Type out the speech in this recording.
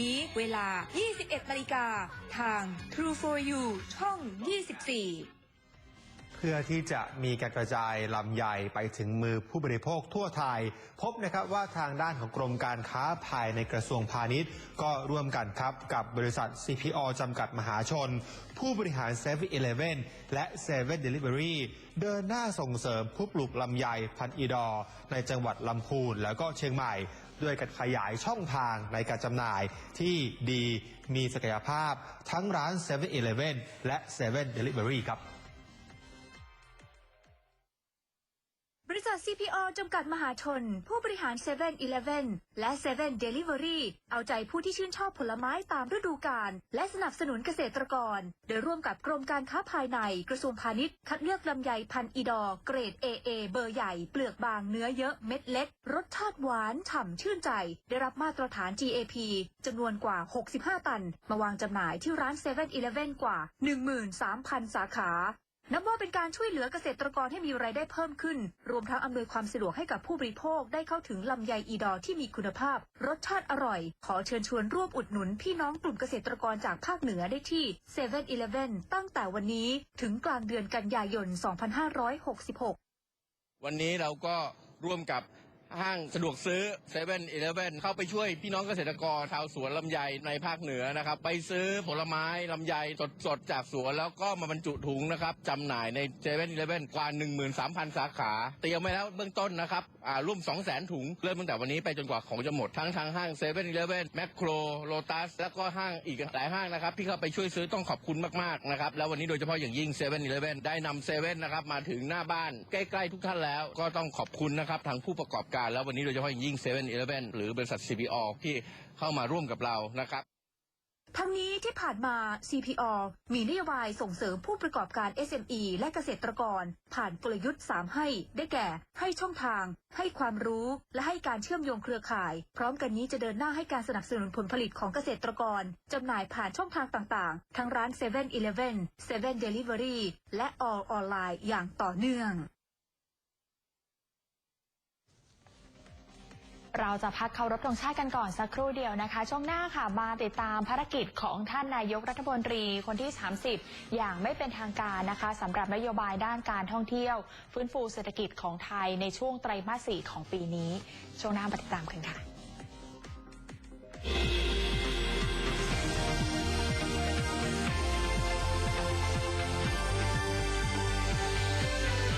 นี้เวลา 21นาฬิกา ทาง True for You ช่อง 24 พื่อที่จะมีการกระจายลำไยไปถึงมือผู้บริโภคทั่วไทย พบนะครับว่าทางด้านของกรมการค้าภายในกระทรวงพาณิชย์ ก็ร่วมกันครับกับบริษัท CPO จำกัดมหาชน ผู้บริหาร7 e เ e ่ e อและ7 Delivery เดินหน้าส่งเสริมผู้ปลูกลำไยพันอีดอ ในจังหวัดลำพูนแล้วก็เชียงใหม่ด้วยการขยายช่องทางในการจำหน่ายที่ดีมีศักยภาพทั้งร้าน7 e เ e ่ e และ7 Delivery ครับ ษัท CPO จำกัดมหาชน ผู้บริหาร7 e เ e ่ e และ7 Delivery เอาใจผู้ที่ชื่นชอบผลไม้ตามฤดูกาลและสนับสนุนเกษตรกร โดยร่วมกับกรมการค้าภายในกระทรวงพาณิชย์คัดเลือกลำไยพันธุ์อีดอร์เกรด AA เบอร์ใหญ่ เปลือกบางเนื้อเยอะเม็ดเล็ก รสชาติหวานฉ่ำชื่นใจ ได้รับมาตรฐาน GAP จำนวนกว่า 65 ตัน มาวางจำหน่ายที่ร้าน7 e เ e ่ e กว่า 13,000 สาขา นับว่าเป็นการช่วยเหลือเกษตรกรให้มีรายได้เพิ่มขึ้น รวมทั้งอำนวยความสะดวกให้กับผู้บริโภคได้เข้าถึงลำไยอีดอที่มีคุณภาพ รสชาติอร่อย ขอเชิญชวนร่วมอุดหนุนพี่น้องกลุ่มเกษตรกรจากภาคเหนือได้ที่7 e เ e ่ e ตั้งแต่วันนี้ถึงกลางเดือนกันยายน 2566 วันนี้เราก็ร่วมกับ ห้างสะดวกซื้อ7 e เ e ่ e เข้าไปช่วยพี่น้องเกษตรกรชาวสวนลำไยในภาคเหนือนะครับ ไปซื้อผลไม้ลำไยสดๆจากสวนแล้วก็มาบรรจุถุงนะครับจำหน่ายใน7 e เ e ่ e กว่า 13,000 สาขา เตรียมไว้แล้วเบื้องต้นนะครับอ่าร่วม 200,000 ถุง เริ่มตั้งแต่วันนี้ไปจนกว่าของจะหมดทั้งทางห้าง7 e เ e ่ e แมคโครโลตัสแล้วก็ห้างอีกหลายห้างนะครับที่เข้าไปช่วยซื้อต้องขอบคุณมากๆนะครับแล้ววันนี้โดยเฉพาะอย่างยิ่ง7 e เ e ่ e ได้นำเซเว่นนะครับมาถึงหน้าบ้านใกล้ๆทุกท่านแล้วก็ต้องขอบคุณนะครับทางผู้ประกอบการแล้ววันนี้โดยเฉพาะอย่างยิ่ง7 e เ e ่ e หรือบริษัท CPO ที่เข้ามาร่วมกับเรานะครับทั้งนี้ที่ผ่านมา CPO มีนโยบายส่งเสริมผู้ประกอบการ SME และเกษตรกร ผ่านกลยุทธ์ 3 ให้ ได้แก่ ให้ช่องทาง ให้ความรู้ และให้การเชื่อมโยงเครือข่าย พร้อมกันนี้จะเดินหน้าให้การสนับสนุนผลผลิตของเกษตรกร จำหน่ายผ่านช่องทางต่างๆ ทั้งร้าน7 e เ e ่ e 7 Delivery และ All ออนไลน์อย่างต่อเนื่อง เราจะพักเคารพธงชาติกันก่อนสักครู่เดียวนะคะ ช่วงหน้าค่ะมาติดตามภารกิจของท่านนายกรัฐมนตรีคนที่ 30 อย่างไม่เป็นทางการนะคะสำหรับนโยบายด้านการท่องเที่ยว ฟื้นฟูเศรษฐกิจของไทยในช่วงไตรมาสสี่ของปีนี้ ช่วงหน้ามาติดตามกันค่ะ